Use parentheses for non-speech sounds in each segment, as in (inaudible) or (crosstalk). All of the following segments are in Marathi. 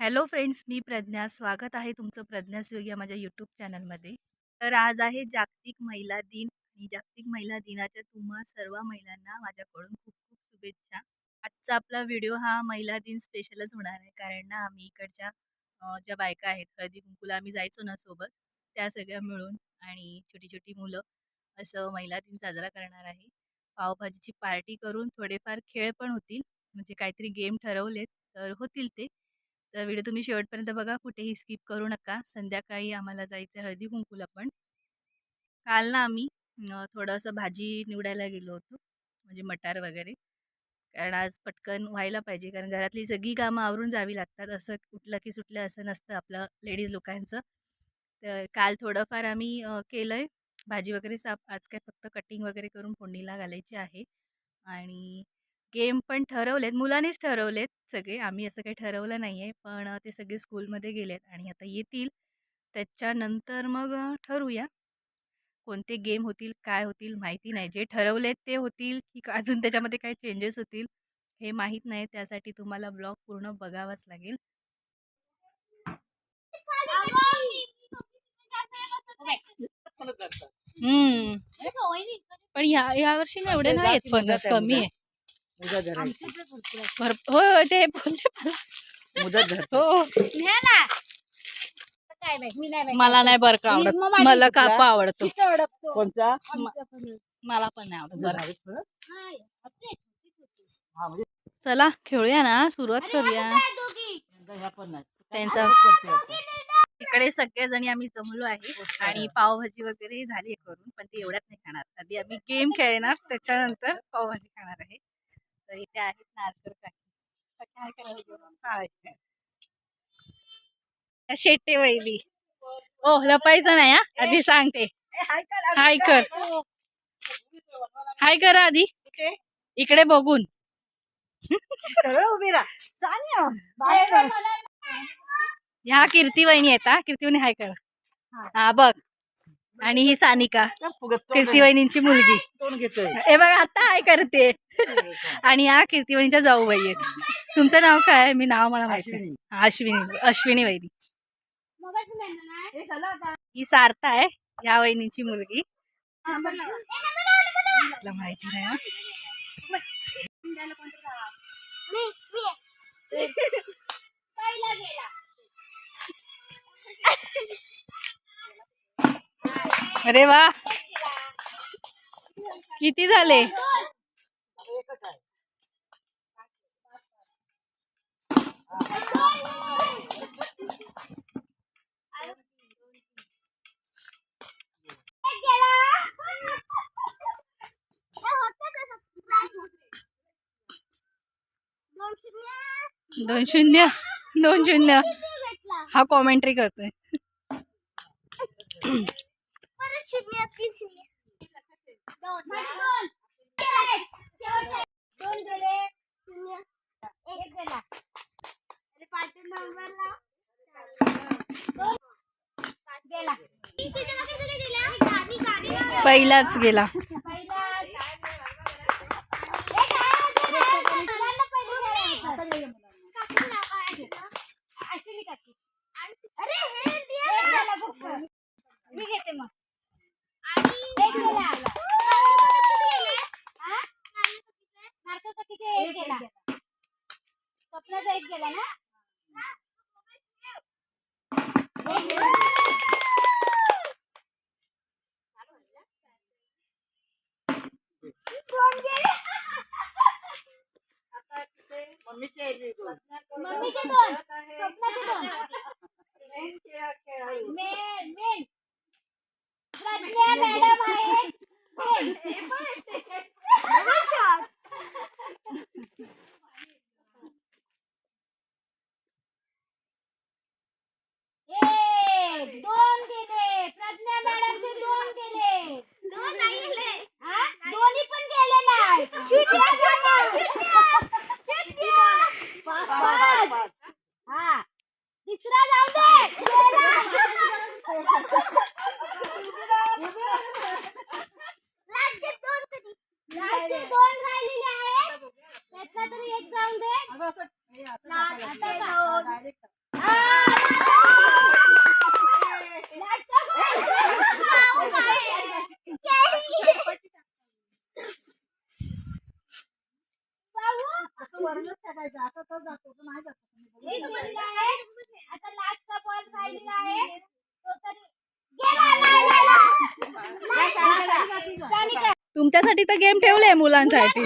हॅलो फ्रेंड्स मी प्रज्ञा. स्वागत आहे तुमचं प्रज्ञास योग या माझ्या यूट्यूब चॅनलमध्ये. तर आज आहे जागतिक महिला दिन आणि जागतिक महिला दिनाच्या तुम्हा सर्व महिलांना माझ्याकडून खूप खूप शुभेच्छा. आजचा आपला व्हिडिओ हा महिला दिन स्पेशलच होणार आहे. कारण ना आम्ही इकडच्या ज्या बायका आहेत हळदी कुंकूला आम्ही जायचो ना सोबत त्या सगळ्या मिळून आणि छोटी छोटी मुलं असं महिला दिन साजरा करणार आहे. पावभाजीची पार्टी करून थोडेफार खेळ पण होतील म्हणजे काहीतरी गेम ठरवलेत तर होतील ते. तर व्हिडिओ तुम्ही शेवटपर्यंत बघा कुठेही स्किप करू नका. संध्याकाळी आम्हाला जायचं आहे हळदी कुंकूला पण. काल ना आम्ही थोडंसं भाजी निवडायला गेलो होतो म्हणजे मटार वगैरे. कारण आज पटकन व्हायला पाहिजे कारण घरातली सगळी कामं आवरून जावी लागतात असं उठलं की सुटलं असं नसतं आपलं लेडीज लोकांचं. तर काल थोडंफार आम्ही केलं आहे भाजी वगैरे साफ आज काय फक्त कटिंग वगैरे करून फोडणीला घालायची आहे. आणि गेम पण ठरवलेत मुलांनीच ठरवलेत सगळे. आम्ही असं काही ठरवलं नाही आहे पण ते सगळे स्कूलमध्ये गेलेत आणि आता येतील. त्याच्यानंतर मग ठरवूया. कोणते गेम होतील काय होतील माहिती नाही. जे ठरवलेत ते होतील की अजून त्याच्यामध्ये काही चेंजेस होतील हे माहीत नाही. त्यासाठी तुम्हाला ब्लॉग पूर्ण बघावाच लागेल. पण ह्या ह्या वर्षी एवढे नाही आहेत पण कमी आहे. मुदत धरायची. भर होय होय ते बोलले मला. मुदत धर हो. मला नाही बरं का आवडत. मग मला? कापा आवडतो. कोणता मला पण नाही आवडत बरं. बरं. हा म्हणजे चला खेळूया ना. सुरुवात करूया. ह्या पण नाही. त्यांचा करते आता. इकडे सगळ्याजणी आम्ही जमलो आहे. आणि पावभाजी वगैरे झाली आहे करून पण ते एवढ्यात नाही खाणार. आधी आम्ही गेम खेळणार त्याच्यानंतर पावभाजी खाणार आहे. तर इथे आहेत नारकर शेट्टे वैली ओ लपायचं नाही हा? आधी सांगते हाय कर हाय करा. आधी. इकडे बघून. उभी राहा. ह्या कीर्ती वहिनी आहेत हा? कीर्ती वहिनी हाय कर. हा बघ. आणि ही सानिका फुगत तोंड कीर्ती वहिनींची मुलगी. हे बघ आता हाय करते. आणि ह्या कीर्ती वहिनीच्या जाऊबाई आहेत. तुमचं नाव काय? आहे? मी नाव मला माहिती नाही. अश्विनी. अश्विनी वहिनी. ही सार्था आहे ह्या वहिनीची मुलगी. माहिती नाही अरे वा. किती झाले? दोन शून्य दोन शून्य हा कॉमेंट्री करतोय दोन गेले शून्य एक गेला अरे पाच नंबरला दोन पाच गेला गाडी गाडी पहिलाच गेला पहिला ए, काय झालं? मुलांना पहिलं खेळायचं. अश्विनी काकी. अरे, हे दिया ना. मी घेते मग एक गेला. हा? नारकोटिकीचे एक गेला. स्वप्नाचा एक गेला ना एक गेला. दोन गेले. मम्मीची दोन. मम्मीचे दोन स्वप्नाचे दोन मेन मेन प्रज्ञा मॅडम आहे मेन. एक दोन गेले प्रज्ञा मॅडमचे दोन गेले दोन नाही गेले दोन्ही पण गेले नाही पाच पाच हा तिसरा जाऊ दे गेला. लास्टचे दोन राहिले वरूनच टाकायचं आता तो जातो तो नाही जात एक गेलेला आहे. आता लास्टचा बॉल राहिलेला आहे तो तरी गेला नाही गेला. सानिका. तुमच्यासाठी तर गेम मुलांसाठी.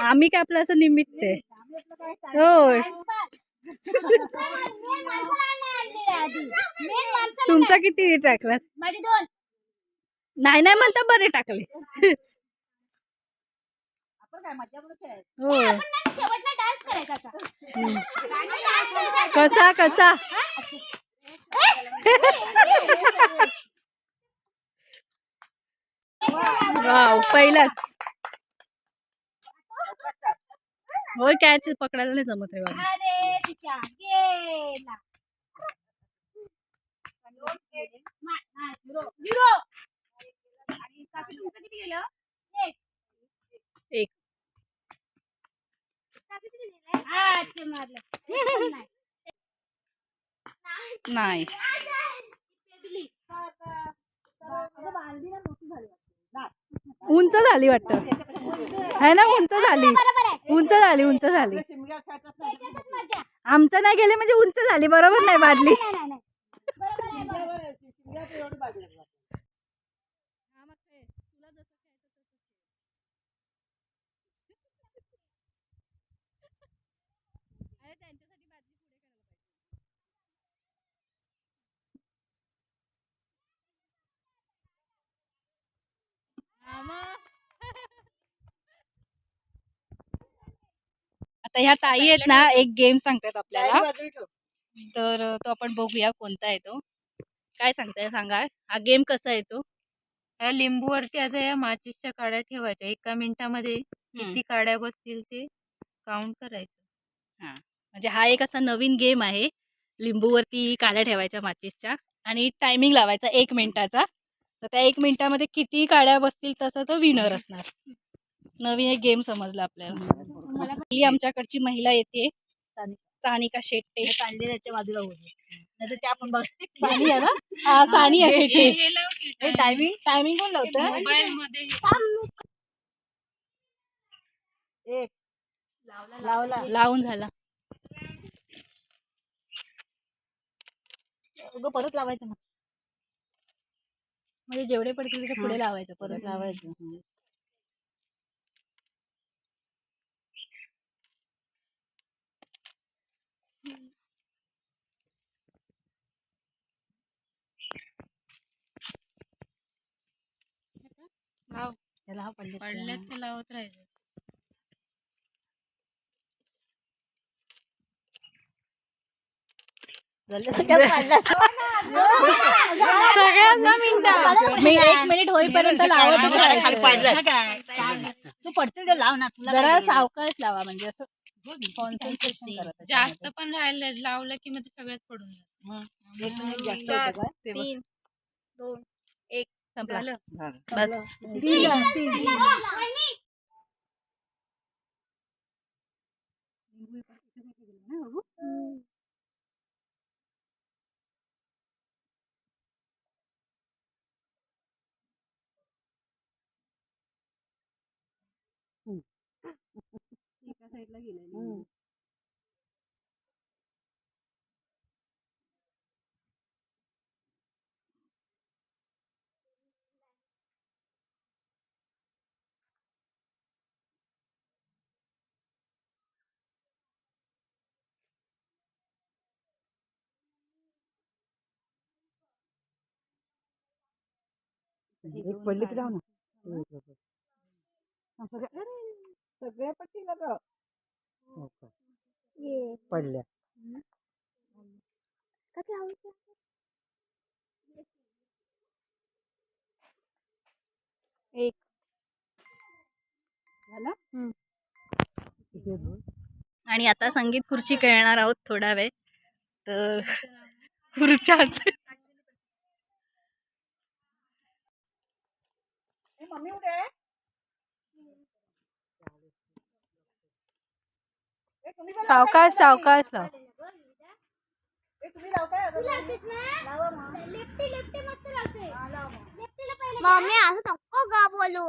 आम्ही काय आपलं असं निमित्त आहे. होय. तुमचा किती टाकला नाही नाही म्हणता बरे टाकले. आपण कसा मजा (laughs) म्हणून खेळायचं होय आपण ना शेवटला डान्स करायचा आता. आणि डान्स करायचा. कसा कसा वाव पहिलाच होय कॅच पकडायला नाही जमत रे बाबा हा, एक. हा, नाही. उंच झाली वाटतं. है ना उंच झाली. बरोबर आहे. उंच झाली उंच झाली. आमचं नाही गेले म्हणजे उंच झाली बरोबर नाही बादली नाही, नाही, नाही. बरोबर आहे, बरोबर. शिमग्या- शिमग्या तर एवढी बाजूला लागतात. आता ह्या ताई आहेत ना एक गेम सांगतात आपल्याला. तर तो आपण बघूया कोणता आहे तो. काय सांगताय सांगा. हा गेम कसा आहे तो? या लिंबूवरती आता या माचीसच्या काड्या ठेवायच्या. एका मिनिटामध्ये. किती काड्या बसतील ते काउंट करायचं. म्हणजे हा एक असा नवीन गेम आहे. लिंबूवरती काड्या ठेवायच्या माचीसच्या. आणि टायमिंग लावायचा एक मिनिटाचा. तर त्या एक मिनिटामध्ये किती काड्या बसतील तसं तो विनर असणार. नवीन एक गेम समजला आपल्याला. ही आमच्याकडची महिला येते. सानिका. शेट्टे. काढले त्याच्या बाजूला होते नाही ते आपण बघ सानी आहे ना? हा सानिया शेट्टे. टायमिंग टायमिंग कोण लावतं मोबाईल मध्ये एक. लावला लावून झाला. उगं परत लावायचं मग. म्हणजे जेवढे पडतील त्याच्या पुढे लावायचं परत. लावायचं हं. लाव. त्याला हा पडले पडल्यात तर लावत राहायचं सगळ्यांना मिनिट. मी एक मिनिट होईपर्यंत तू पडते लाव ना जरा सावकाश लावा म्हणजे असं कॉन्सन्ट्रेशन जास्त पण राहिलं लावलं की मग ते पडून जातात. एक मिनिट जास्त चार, होतं तीन दोन एक संपला झालं बस हं. एक पडली की लाव ना हा, सगळ्या अरे, सगळ्या पट्टी ग पडल्या. एक. झाला? आणि आता संगीत खुर्ची खेळणार आहोत थोडा वेळ. तर (laughs) खुर्च्या मम्मी कुठे सावकाश सावकाश लाव. मम्मी असं नको गा बोलू.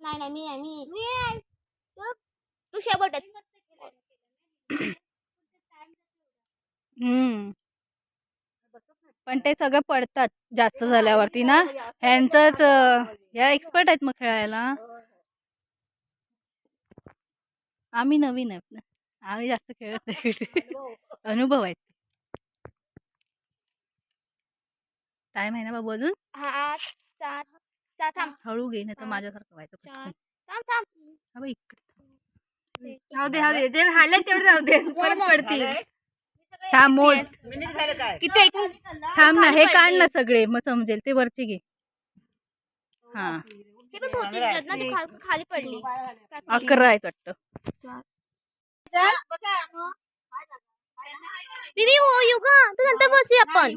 नाही नाही मी मी. तू शेवटच. हम्म. पण ते सगळे पडतात जास्त झाल्यावरती ना? ह्यांचंच ह्या एक्सपर्ट आहेत मग खेळायला. आम्ही नवीन आहेत ना. आम्ही जास्त खेळत (laughs) अनुभव आहेत. टाइम आहे ना बाबू अजून? हळू घे नाही तर माझ्यासारखं व्हायचं हा इकडे राहू दे राहू दे. तेवढे राहू दे. (laughs) परत पडतील. थांब मोज मिनिट झालं काय किती थांब ना हे काढ ना सगळे मग समजेल ते वरचे घे हा हे पण होती त्याच्यात ना ती खाल- खाली पडली अकरा आहेत वाटतं बिबी ओ युगा तू नंतर बसूया आपण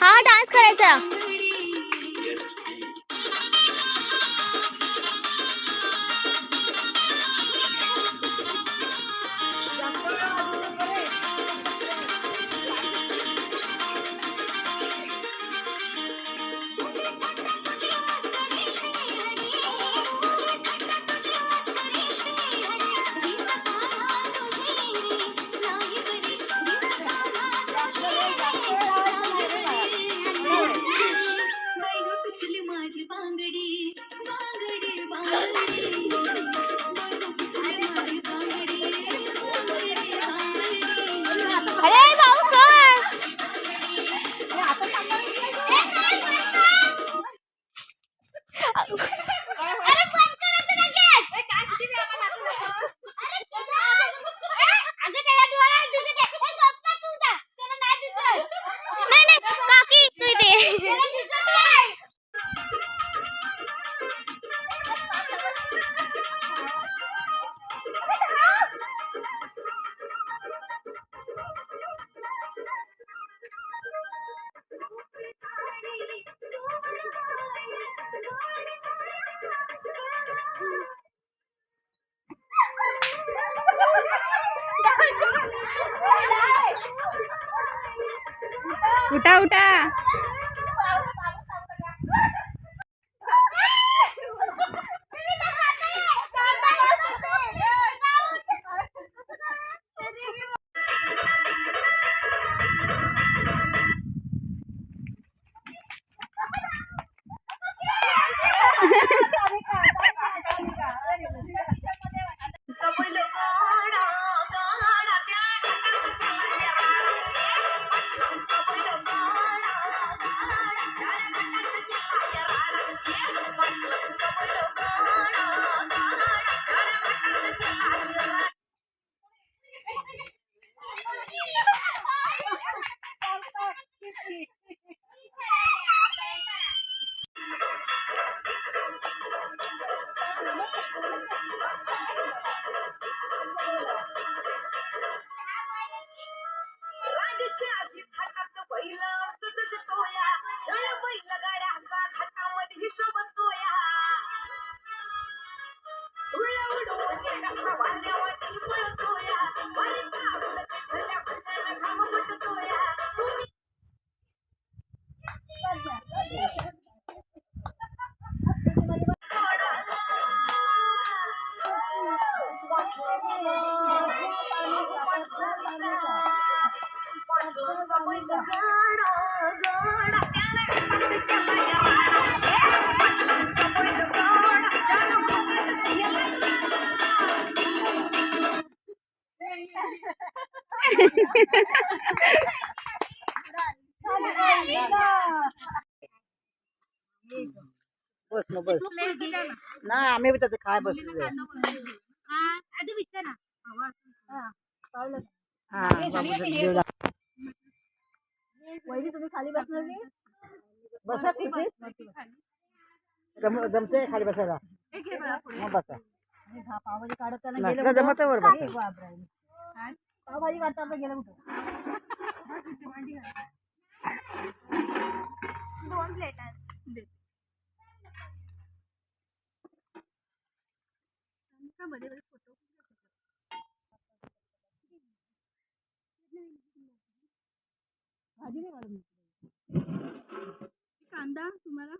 हा डान्स करायचा. माझी नाही नाही काकी नाही आम्ही बी त्याचं काय बसलो आधी विचार ना हा बाबूचं देव दा- वहिनी तुम्ही खाली बसणार नाही? बसा तिथे जम- जमते खाली बसायला हे घे बाळा पुढे. मग बसा आणि हा पावभाजी काढताना नसलं गेलं जमत वर कुठं? बसा हे बापरे. काय? पावभाजी काढताना गेलं कुठं दोन प्लेट आहेत दे. का मध्ये मध्ये फोटो भाजी नाही काढून कांदा तुम्हाला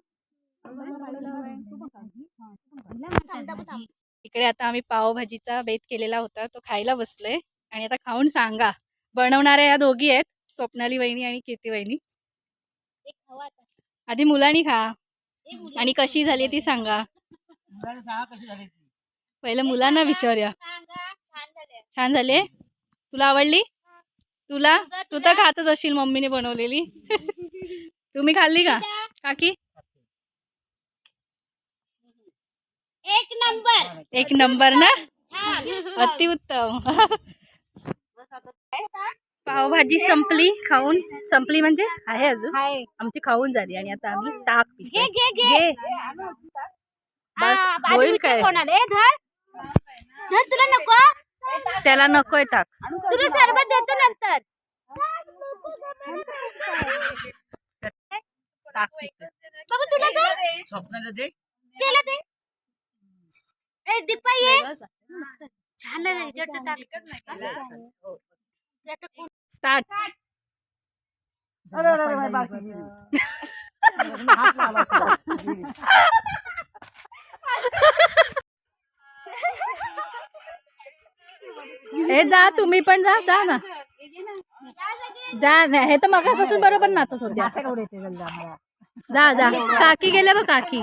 इकडे आता आम्ही पावभाजीचा बेत केलेला होता. तो खायला बसलोय. आणि आता खाऊन सांगा. बनवणाऱ्या या दोघी आहेत. स्वप्नाली वहिनी आणि कीर्ती वहिनी. एक हवा आता. आधी मुलांनी खा. आणि कशी झाली ती सांगा. पहिलं मुलांना विचारूया. छान झाले. छान झाले तुला आवडली? तुला? तू तर खातच असशील मम्मीने बनवलेली. (laughs) तुम्ही खाल्ली का? काकी? एक नंबर. एक नंबर ना? छान. अतिउत्तम पावभाजी संपली खाऊन. संपली म्हणजे? आहे अजून? आमची खाऊन झाली आणि आता आम्ही ताक. हा, होईल काय? तुला नको त्याला नकोय ताक तुला सरबत देतो नंतर ताक पितोय. बघू तुला दे स्वप्नाचं दे केलं ते ए दीपा ये छान आहे ह्याच्यावरचं टाक. आता कोण- स्टार्ट अरे अरे अरे बाई, बाकी हे जा तुम्ही पण जा जा ना. जा नाही हे तर मगापासून बरोबर नाचत होत्या. आम्हाला. जा जा. काकी गेल्या बघ काकी.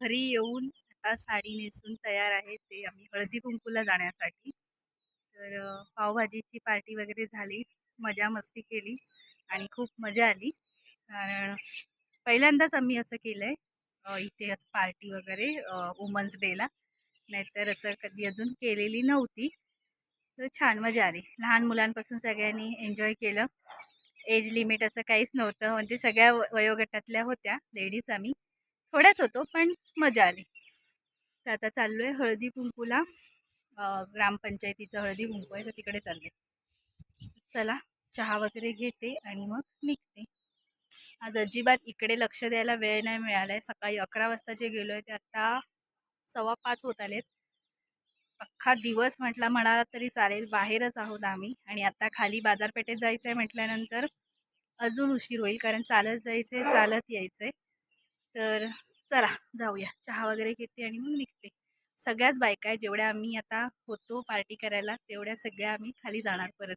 घरी येऊन आता साडी नेसून तयार आहे ते आम्ही हळदी कुंकूला जाण्यासाठी. तर पावभाजीची पार्टी वगैरे झाली मजा मस्ती केली आणि खूप मजा आली. कारण पहिल्यांदाच आम्ही असं केलं आहे इथे पार्टी वगैरे वुमन्स डेला. नाहीतर असं कधी अजून केलेली नव्हती. तर छान मजा आली. लहान मुलांपासून सगळ्यांनी एन्जॉय केलं. एज लिमिट असं काहीच नव्हतं. म्हणजे सगळ्या व- वयोगटातल्या होत्या. लेडीज आम्ही. थोड्याच होतो पण मजा आली. तर आता चाललो आहे हळदी कुंकूला. ग्रामपंचायतीचं हळदी कुंकू आहे तर तिकडे चालले चला चहा वगैरे घेते आणि मग निघते. आज अजिबात इकडे लक्ष द्यायला वेळ नाही मिळाला आहे सकाळी अकरा वाजता जे गेलो आहे ते आत्ता सव्वा पाच होत आलेत. अख्खा दिवस म्हटला म्हणाला तरी चालेल बाहेरच आहोत आम्ही. आणि आता खाली बाजारपेठेत जायचं आहे म्हटल्यानंतर अजून उशीर होईल कारण चालत जायचं आहे चालत यायचं आहे तर चला जाऊया. चहा वगैरे घेते आणि मग निघते. सगळ्याच बायका आहे जेवढ्या आम्ही आता होतो पार्टी करायला तेवढ्या सगळ्या आम्ही खाली जाणार परत.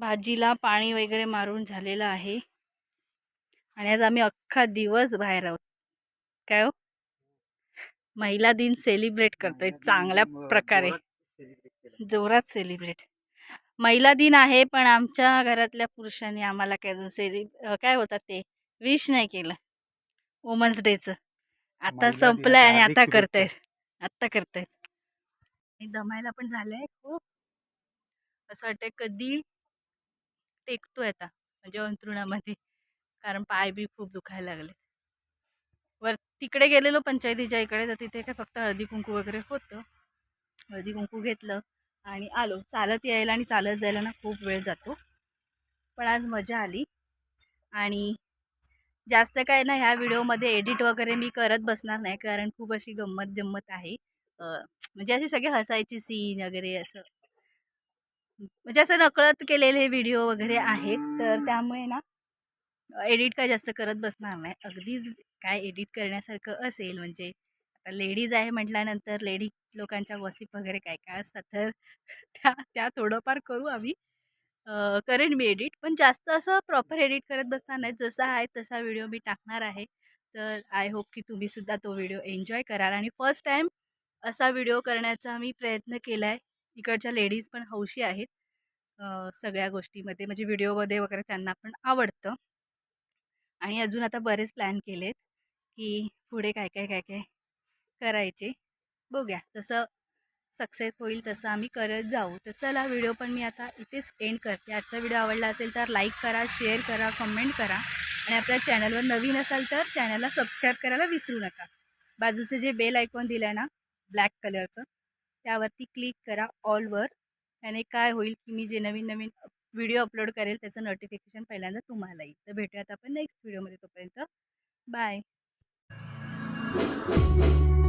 भाजीला पाणी वगैरे मारून झालेलं आहे. आणि आज आम्ही अख्खा दिवस बाहेर आहोत. काय हो? महिला दिन सेलिब्रेट करतोय चांगल्या प्रकारे. जोरात सेलिब्रेट महिला दिन आहे पण आमच्या घरातल्या पुरुषांनी आम्हाला काय अजून सेलि काय होतात ते विश नाही केलं. वुमन्स डेचं आता संपलंय आणि आता करतायत. आत्ता करतायत. आणि दमायला पण झालंय खूप. असं वाटतंय कधी टेकतोय आता म्हणजे अंथरुणामध्ये कारण पाय बी खूप दुखायला लागले वर तिकडे गेलेलो पंचायतीच्या इकडे तर तिथे काय फक्त हळदी कुंकू वगैरे होतं. हळदी कुंकू घेतलं आणि आलो. चालत यायला आणि चालत जायला ना खूप वेळ जातो. पण आज मजा आली. आणि जास्त काय ना ह्या व्हिडिओमध्ये एडिट वगैरे मी करत बसणार नाही कारण खूप अशी गंमत जम्मत आहे. म्हणजे असे सगळे हसायची सीन वगैरे असं. म्हणजे असं नकळत केलेले व्हिडिओ वगैरे आहेत तर त्यामुळे ना एडिट काय जास्त करत बसणार नाही. अगदीच काय एडिट करण्यासारखं असेल म्हणजे आता लेडीज आहे म्हटल्यानंतर लेडीज लोकांच्या गॉसिप वगैरे काय काय असतात तर (laughs) त्या त्या थोडंफार करू आम्ही. करेन मी एडिट पण जास्त असं प्रॉपर एडिट करत बसणार नाही. जसा आहे तसा व्हिडिओ मी टाकणार आहे. तर आय होप की तुम्हीसुद्धा तो व्हिडिओ एन्जॉय कराल. आणि फर्स्ट टाईम असा व्हिडिओ करण्याचा मी प्रयत्न केला आहे इकडच्या लेडीज पण हौशी आहेत. सगळ्या गोष्टीमध्ये म्हणजे व्हिडिओमध्ये वगैरे त्यांना पण आवडतं. आणि अजून आता बरेच प्लॅन केलेत. की पुढे काय काय काय काय करायचे. बघूया. जसं सक्सेस होईल तसं आम्ही करत जाऊ. तर चला व्हिडिओ पण मी आता इथेच एंड करते. आजचा व्हिडिओ आवडला असेल तर लाईक करा शेअर करा कमेंट करा. आणि आपल्या चॅनलवर नवीन असाल तर चॅनलला सबस्क्राईब करायला विसरू नका. बाजूचं जे बेल आयकॉन दिलं आहे ना ब्लॅक कलरचं त्यावरती क्लिक करा ऑलवर त्याने काय होईल की मी जे नवीन नवीन व्हिडिओ अपलोड करेल त्याचं नोटिफिकेशन पहिल्यांदा तुम्हाला येईल तर भेटूयात आपण नेक्स्ट व्हिडिओमध्ये तोपर्यंत. Bye Thank you.